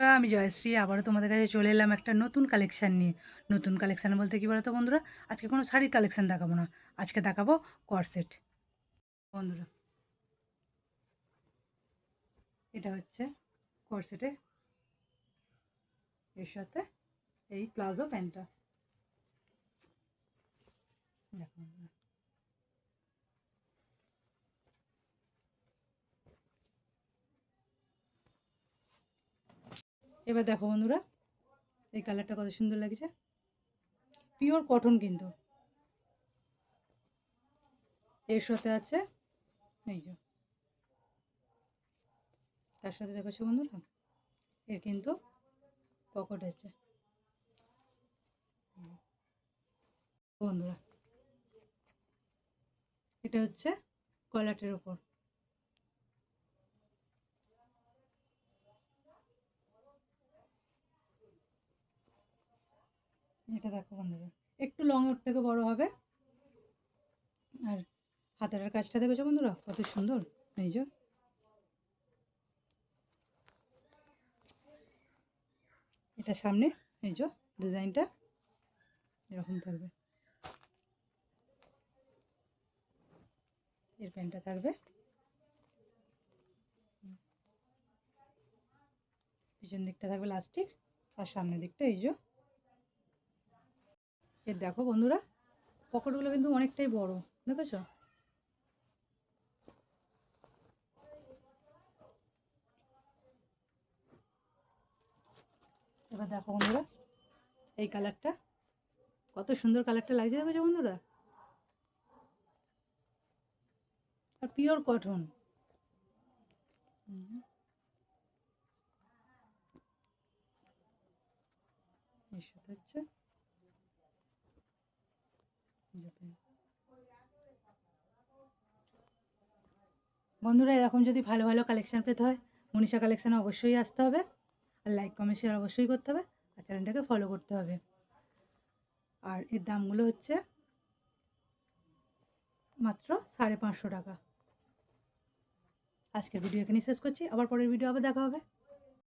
আমি জয়শ্রী। আবারও তোমাদের কাছে চলে এলাম একটা নতুন কালেকশান নিয়ে। নতুন কালেকশান বলতে কি বলতো বন্ধুরা? আজকে কোনো শাড়ির কালেকশান দেখাবো না। আজকে দেখাবো করসেট বন্ধুরা, এটা হচ্ছে করসেটে এর সাথে এই প্লাজো প্যান্টটা। দেখো বন্ধুরা। এবার দেখো বন্ধুরা, এই কালারটা কত সুন্দর লাগছে। পিওর কটন কিন্তু। এর সাথে আছে, এই যে। তার সাথে দেখেছ বন্ধুরা, এর কিন্তু পকেট আছে। বন্ধুরা, এটা হচ্ছে কলাটের ওপর এটা দেখো বন্ধুরা, একটু লং ওর থেকে বড় হবে। আর হাতের কাজটা দেখেছ বন্ধুরা? কত সুন্দর, এই যে। এটা সামনে, এই যে, ডিজাইনটা এরকম থাকবে। এর প্যান্টটা থাকবে। পিছন দিকটা থাকবে লাস্টিক আর সামনের দিকটা এই যে এর দেখো বন্ধুরা পকেটগুলো কিন্তু অনেকটাই বড়, দেখেছ? এবার দেখো বন্ধুরা, এই কালারটা, কত সুন্দর কালারটা লাগছে, দেখেছ বন্ধুরা? আর পিওর কটন। হচ্ছে বন্ধুরা, এরকম যদি ভালো ভালো কালেকশান পেতে হয়, মনীষা কালেকশানে অবশ্যই আসতে হবে। আর লাইক কমেন্ট শেয়ার অবশ্যই করতে হবে। আর চ্যানেলটাকে ফলো করতে হবে। আর এর দামগুলো হচ্ছে মাত্র সাড়ে পাঁচশো টাকা। আজকের ভিডিও এখানেই শেষ করছি। আবার পরের ভিডিও আবার দেখা হবে।